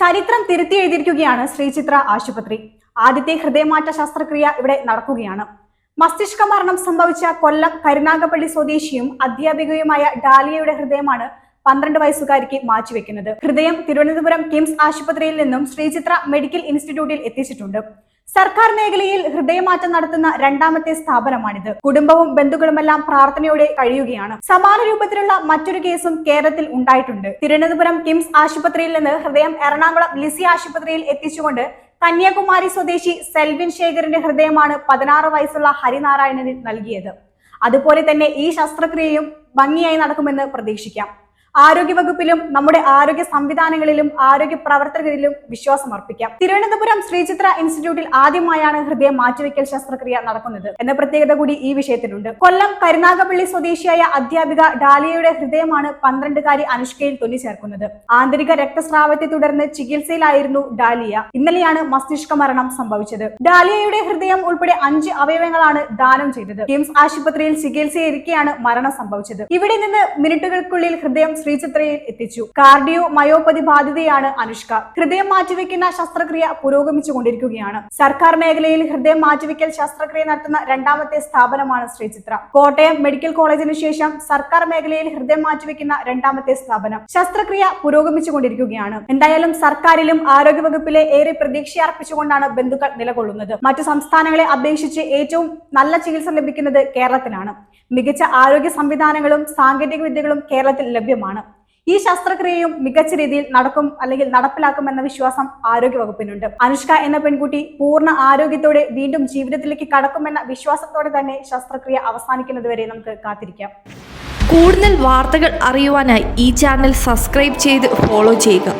ചരിത്രം തിരുത്തി എഴുതിയിരിക്കുകയാണ് ശ്രീചിത്ര ആശുപത്രി. ആദ്യത്തെ ഹൃദയമാറ്റ ശസ്ത്രക്രിയ ഇവിടെ നടക്കുകയാണ്. മസ്തിഷ്ക മരണം സംഭവിച്ച കൊല്ലം കരുനാഗപ്പള്ളി സ്വദേശിയും അധ്യാപികയുമായ ഡാലിയയുടെ ഹൃദയമാണ് പന്ത്രണ്ട് വയസ്സുകാരിക്ക് മാറ്റിവെക്കുന്നത്. ഹൃദയം തിരുവനന്തപുരം കിംസ് ആശുപത്രിയിൽ നിന്നും ശ്രീചിത്ര മെഡിക്കൽ ഇൻസ്റ്റിറ്റ്യൂട്ടിൽ എത്തിച്ചിട്ടുണ്ട്. സർക്കാർ മേഖലയിൽ ഹൃദയമാറ്റം നടത്തുന്ന രണ്ടാമത്തെ സ്ഥാപനമാണിത്. കുടുംബവും ബന്ധുക്കളുമെല്ലാം പ്രാർത്ഥനയോടെ കഴിയുകയാണ്. സമാന രൂപത്തിലുള്ള മറ്റൊരു കേസും കേരളത്തിൽ ഉണ്ടായിട്ടുണ്ട്. തിരുവനന്തപുരം കിംസ് ആശുപത്രിയിൽ നിന്ന് ഹൃദയം എറണാകുളം ലിസി ആശുപത്രിയിൽ എത്തിച്ചുകൊണ്ട് കന്യാകുമാരി സ്വദേശി സെൽവിൻ ശേഖറിന്റെ ഹൃദയമാണ് പതിനാറ് വയസ്സുള്ള ഹരിനാരായണന് നൽകിയത്. അതുപോലെ തന്നെ ഈ ശസ്ത്രക്രിയയും ഭംഗിയായി നടക്കുമെന്ന് പ്രതീക്ഷിക്കാം. ആരോഗ്യവകുപ്പിലും നമ്മുടെ ആരോഗ്യ സംവിധാനങ്ങളിലും ആരോഗ്യ പ്രവർത്തകരിലും വിശ്വാസം അർപ്പിക്കാം. തിരുവനന്തപുരം ശ്രീചിത്ര ഇൻസ്റ്റിറ്റ്യൂട്ടിൽ ആദ്യമായാണ് ഹൃദയം മാറ്റിവെക്കൽ ശസ്ത്രക്രിയ നടക്കുന്നത് എന്ന പ്രത്യേകത കൂടി ഈ വിഷയത്തിലുണ്ട്. കൊല്ലം കരുനാഗപ്പള്ളി സ്വദേശിയായ അധ്യാപിക ഡാലിയയുടെ ഹൃദയമാണ് പന്ത്രണ്ടുകാരി അനുഷ്കയിൽ തുന്നി ചേർക്കുന്നത് ആന്തരിക രക്തസ്രാവത്തെ തുടർന്ന് ചികിത്സയിലായിരുന്നു ഡാലിയ. ഇന്നലെയാണ് മസ്തിഷ്ക മരണം സംഭവിച്ചത്. ഡാലിയയുടെ ഹൃദയം ഉൾപ്പെടെ അഞ്ച് അവയവങ്ങളാണ് ദാനം ചെയ്തത്. കിംസ് ആശുപത്രിയിൽ ചികിത്സയിരിക്കെയാണ് മരണം സംഭവിച്ചത്. ഇവിടെ നിന്ന് മിനിറ്റുകൾക്കുള്ളിൽ ഹൃദയം ശ്രീചിത്രയിൽ എത്തിച്ചു. കാർഡിയോ മയോപതി ബാധിതയാണ് അനുഷ്ക. ഹൃദയം മാറ്റിവെക്കുന്ന ശസ്ത്രക്രിയ പുരോഗമിച്ചുകൊണ്ടിരിക്കുകയാണ്. സർക്കാർ മേഖലയിൽ ഹൃദയം മാറ്റിവെക്കൽ ശസ്ത്രക്രിയ നടത്തുന്ന രണ്ടാമത്തെ സ്ഥാപനമാണ് ശ്രീചിത്ര. കോട്ടയം മെഡിക്കൽ കോളേജിന് ശേഷം സർക്കാർ മേഖലയിൽ ഹൃദയം മാറ്റിവെക്കുന്ന രണ്ടാമത്തെ സ്ഥാപനം. ശസ്ത്രക്രിയ പുരോഗമിച്ചുകൊണ്ടിരിക്കുകയാണ്. എന്തായാലും സർക്കാരിലും ആരോഗ്യവകുപ്പിലെ ഏറെ പ്രതീക്ഷ അർപ്പിച്ചുകൊണ്ടാണ് ബന്ധുക്കൾ നിലകൊള്ളുന്നത്. മറ്റു സംസ്ഥാനങ്ങളെ അപേക്ഷിച്ച് ഏറ്റവും നല്ല ചികിത്സ ലഭിക്കുന്നത് കേരളത്തിലാണ്. മികച്ച ആരോഗ്യ സംവിധാനങ്ങളും സാങ്കേതിക വിദ്യകളും കേരളത്തിൽ ലഭ്യമാണ്. ഈ ശസ്ത്രക്രിയയും മികച്ച രീതിയിൽ നടക്കും അല്ലെങ്കിൽ നടപ്പിലാക്കും എന്ന വിശ്വാസം ആരോഗ്യവകുപ്പിനുണ്ട്. അനുഷ്ക എന്ന പെൺകുട്ടി പൂർണ ആരോഗ്യത്തോടെ വീണ്ടും ജീവിതത്തിലേക്ക് കടക്കുമെന്ന വിശ്വാസത്തോടെ തന്നെ ശസ്ത്രക്രിയ അവസാനിക്കുന്നതുവരെ നമുക്ക് കാത്തിരിക്കാം. കൂടുതൽ വാർത്തകൾ അറിയുവാനായി ഈ ചാനൽ സബ്സ്ക്രൈബ് ചെയ്ത് ഫോളോ ചെയ്യുക.